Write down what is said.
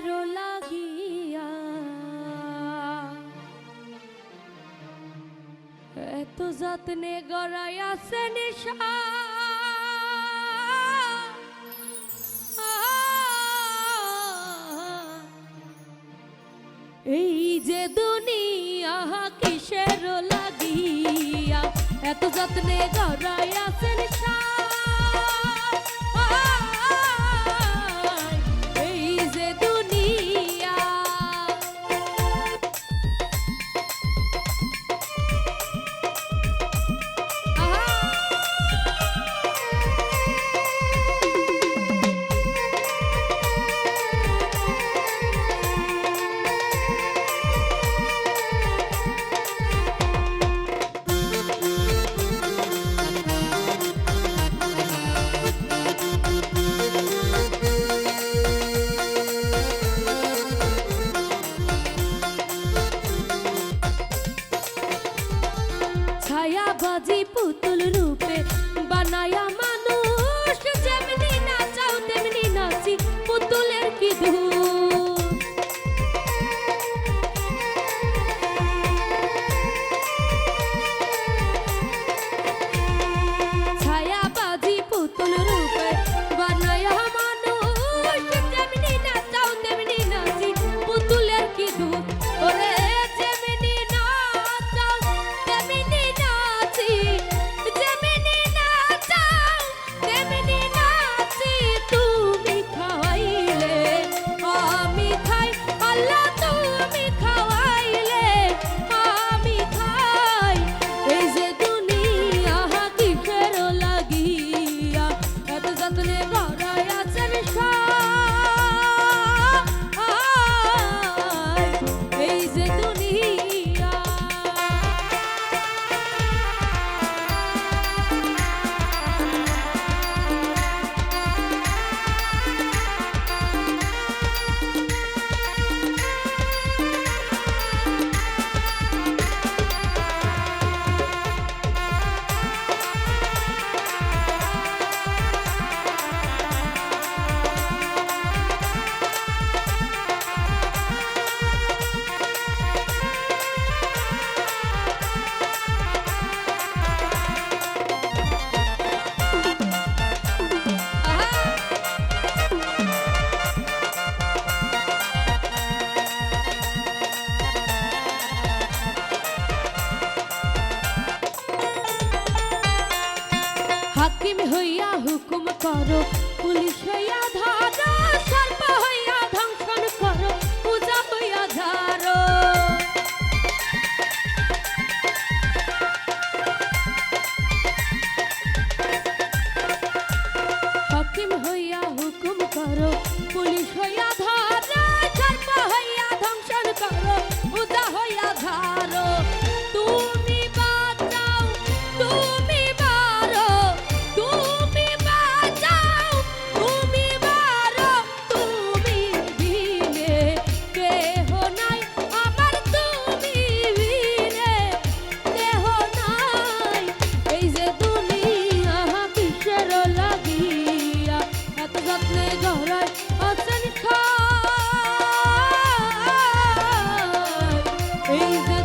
কারও লাগিয়া। এত যত্নে গড়াই আছে নিশা। এই যে দুনিয়া কিসের লাগিয়া, এত যত্নে গড়াই আছে নিশা। হাকিম হইয়া হুকুম করো পুলিশ হইয়া ধরো। Bring the